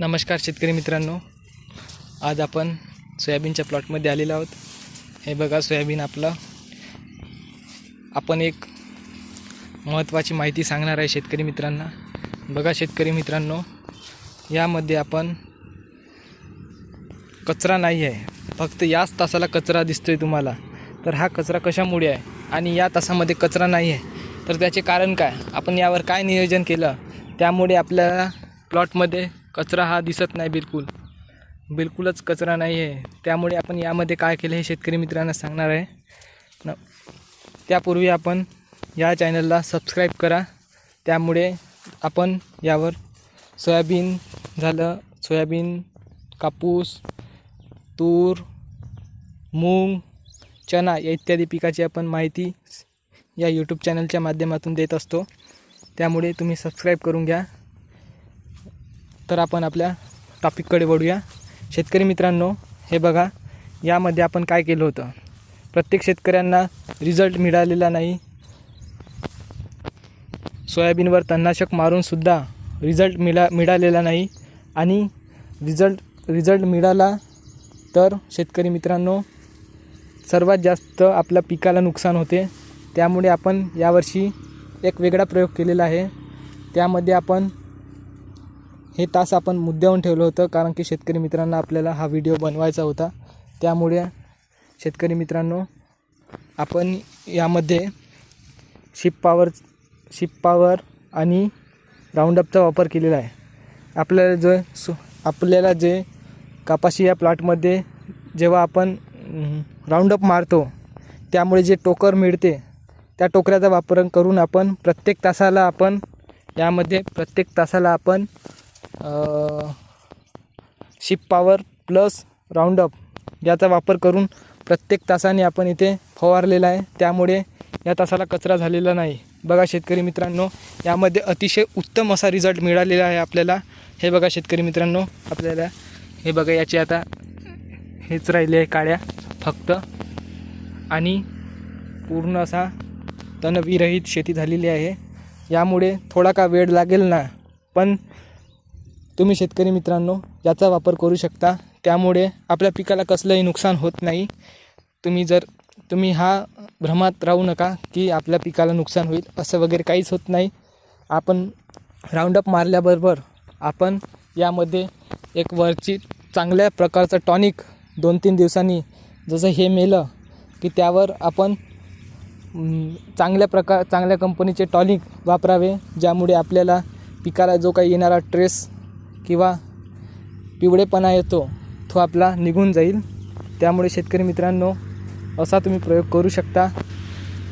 नमस्कार शेतकरी मित्रांनो. आज आपण सोयाबीनच्या प्लॉटमध्ये आलेलो आहोत. हे बघा सोयाबीन आपलं. आपण एक महत्त्वाची माहिती सांगणार आहे शेतकरी मित्रांना. बघा शेतकरी मित्रांनो यामध्ये आपण कचरा नाही आहे. फक्त याच तासाला कचरा दिसतोय तुम्हाला. तर हा कचरा कशामुळे आहे? आणि या तासामध्ये कचरा नाही आहे. तर त्याचे कारण काय? आपण यावर काय नियोजन केलं? त्यामुळे आपल्याला प्लॉटमध्ये कचरा हा दिसत नाही बिलकुल. बिलकुलच कचरा नाही आहे त्यामुळे आपण यामध्ये काय केलं हे शेतकरी मित्रांना सांगणार आहे. न त्यापूर्वी आपण या चॅनलला सबस्क्राईब करा. त्यामुळे आपण यावर सोयाबीन झालं सोयाबीन कापूस तूर मूग चना या इत्यादी पिकाची आपण माहिती या यूट्यूब चॅनलच्या माध्यमातून देत असतो. त्यामुळे तुम्ही सबस्क्राईब करून घ्या. तर आपण आपल्या टॉपिककडे वळूया. शेतकरी मित्रांनो हे बघा यामध्ये आपण काय केलं होतं? प्रत्येक शेतकऱ्यांना रिझल्ट मिळालेला नाही. सोयाबीनवर तणनाशक मारूनसुद्धा रिझल्ट मिळा मिळालेला नाही. आणि रिझल्ट रिझल्ट मिळाला तर शेतकरी मित्रांनो सर्वात जास्त आपल्या पिकाला नुकसान होते. त्यामुळे आपण यावर्षी एक वेगळा प्रयोग केलेला आहे. त्यामध्ये आपण हे तास आपण मुद्द्याहून ठेवलं होतं कारण की शेतकरी मित्रांना आपल्याला हा व्हिडिओ बनवायचा होता. त्यामुळे शेतकरी मित्रांनो आपण यामध्ये शिप पॉवर शिप पॉवर आणि राऊंडअपचा वापर केलेला आहे. आपल्याला जो सु आपल्याला जे कापाशी या प्लॉटमध्ये जेव्हा आपण राऊंडअप मारतो त्यामुळे जे टोकर मिळते त्या टोकऱ्याचा वापर करून आपण प्रत्येक तासाला आपण यामध्ये प्रत्येक तासाला आपण शिप पॉवर प्लस राऊंडअप याचा वापर करून प्रत्येक तासाने आपण इथे फवारलेला आहे. त्यामुळे या तासाला कचरा झालेला नाही. बघा शेतकरी मित्रांनो यामध्ये अतिशय उत्तम असा रिझल्ट मिळालेला आहे आपल्याला. हे बघा शेतकरी मित्रांनो आपल्याला हे बघा याचे आता हेच राहिले आहे काळ्या फक्त. आणि पूर्ण असा तणविरहित शेती झालेली आहे. यामुळे थोडा का वेळ लागेल ना. पण तुम्ही शेतकरी मित्रांनो याचा वापर करू शकता. त्यामुळे आपल्या पिकाला कसलंही नुकसान होत नाही. तुम्ही जर तुम्ही हा भ्रमात राहू नका की आपल्या पिकाला नुकसान होईल असं वगैरे काहीच होत नाही. आपण राऊंडअप मारल्याबरोबर आपण यामध्ये एक वरची चांगल्या प्रकारचं टॉनिक दोन तीन दिवसांनी जसं हे मेलं की त्यावर आपण चांगल्या प्रकार चांगल्या कंपनीचे टॉनिक वापरावे ज्यामुळे आपल्याला पिकाला जो काही येणारा ट्रेस किंवा पिवळेपणा येतो तो आपला निघून जाईल. त्यामुळे शेतकरी मित्रांनो असा तुम्ही प्रयोग करू शकता.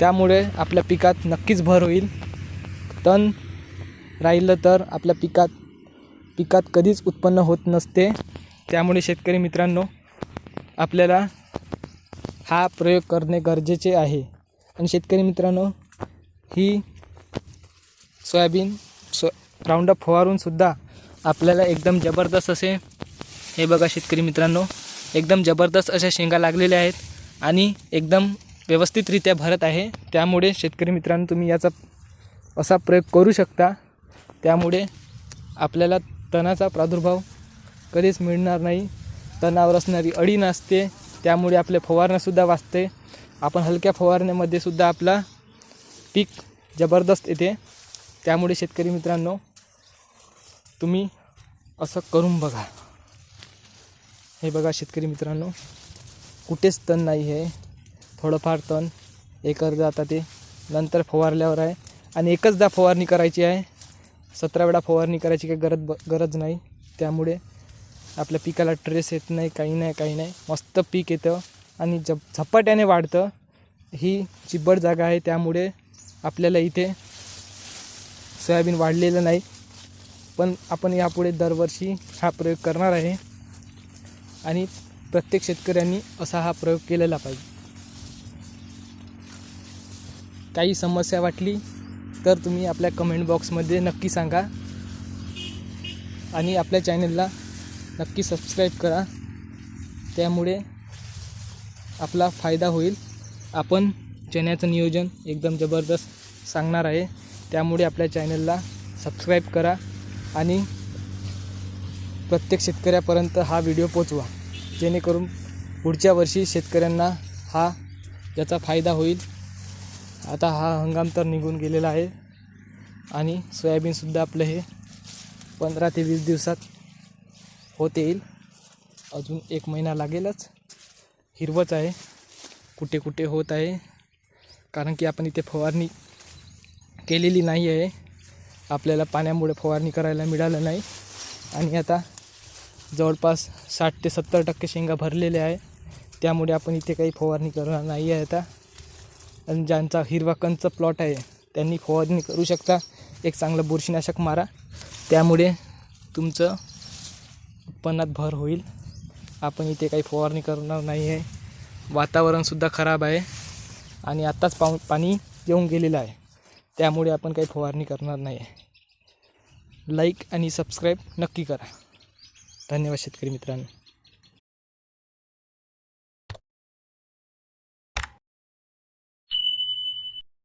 त्यामुळे आपल्या पिकात नक्कीच भर होईल. तण राहिलं तर आपल्या पिकात पिकात कधीच उत्पन्न होत नसते. त्यामुळे शेतकरी मित्रांनो आपल्याला हा प्रयोग करणे गरजेचे आहे. आणि शेतकरी मित्रांनो ही सोयाबीन सो राऊंडअप फवारूनसुद्धा आपल्याला एकदम जबरदस्त असे हे बघा शेतकरी मित्रांनो एकदम जबरदस्त अशा शेंगा लागलेल्या आहेत आणि एकदम व्यवस्थितरित्या भरत आहे. त्यामुळे शेतकरी मित्रांनो तुम्ही याचा असा प्रयोग करू शकता. त्यामुळे आपल्याला तणाचा प्रादुर्भाव कधीच मिळणार नाही. तणावर असणारी अडी नसते. त्यामुळे आपले फवारण्यासुद्धा वाचते. आपण हलक्या फवारण्यामध्ये सुद्धा आपला पीक जबरदस्त येते. त्यामुळे शेतकरी मित्रांनो तुम्ही असं करून बघा. हे बघा शेतकरी मित्रांनो कुठेच तण नाही आहे. थोडंफार तण एक अर्धा आता ते नंतर फवारल्यावर आहे. आणि एकचदा फवारणी करायची आहे. सतरा वेळा फवारणी करायची काही गरज ब गरज नाही. त्यामुळे आपल्या पिकाला ट्रेस येत नाही काही नाही काही नाही. मस्त पीक येतं आणि जप झपाट्याने वाढतं. ही चिब्बड जागा आहे. त्यामुळे आपल्याला इथे सोयाबीन वाढलेलं नाही. पण आपण यापुढे दरवर्षी हा प्रयोग करणार आहे. आणि प्रत्येक शेतकऱ्यांनी असा हा प्रयोग केलेला पाहिजे. काही समस्या वाटली तर तुम्ही आपल्या कमेंट बॉक्समध्ये नक्की सांगा. आणि आपल्या चॅनलला नक्की सबस्क्राईब करा. त्यामुळे आपला फायदा होईल. आपण चण्याचं नियोजन एकदम जबरदस्त सांगणार आहे. त्यामुळे आपल्या चॅनलला सबस्क्राईब करा. आणि प्रत्येक शेतकऱ्यापर्यंत हा व्हिडिओ पोचवा जेणेकरून पुढच्या वर्षी शेतकऱ्यांना हा याचा फायदा होईल. आता हा हंगाम तर निघून गेलेला आहे आणि सोयाबीनसुद्धा आपलं हे पंधरा ते वीस दिवसात होत येईल. अजून एक महिना लागेलच. हिरवंच आहे. कुठे कुठे होत आहे. कारण की आपण इथे फवारणी केलेली नाही आहे. आपल्याला पाण्यामुळे फवारणी करायला मिळालं नाही. आणि आता जवळपास साठ ते सत्तर टक्के शेंगा भरलेल्या आहे. त्यामुळे आपण इथे काही फवारणी करणार नाही आहे आता. आणि ज्यांचा हिरवा कंच प्लॉट आहे त्यांनी फवारणी करू शकता. एक चांगलं बुरशीनाशक मारा. त्यामुळे तुमचं उत्पन्नात भर होईल. आपण इथे काही फवारणी करणार नाही आहे. वातावरणसुद्धा खराब आहे. आणि आत्ताच पाऊ पाणी येऊन गेलेलं आहे. त्यामुळे आपण काही फवारणी करणार नाही आहे. लाईक आणि सबस्क्राईब नक्की करा. धन्यवाद शेतकरी मित्रांनो.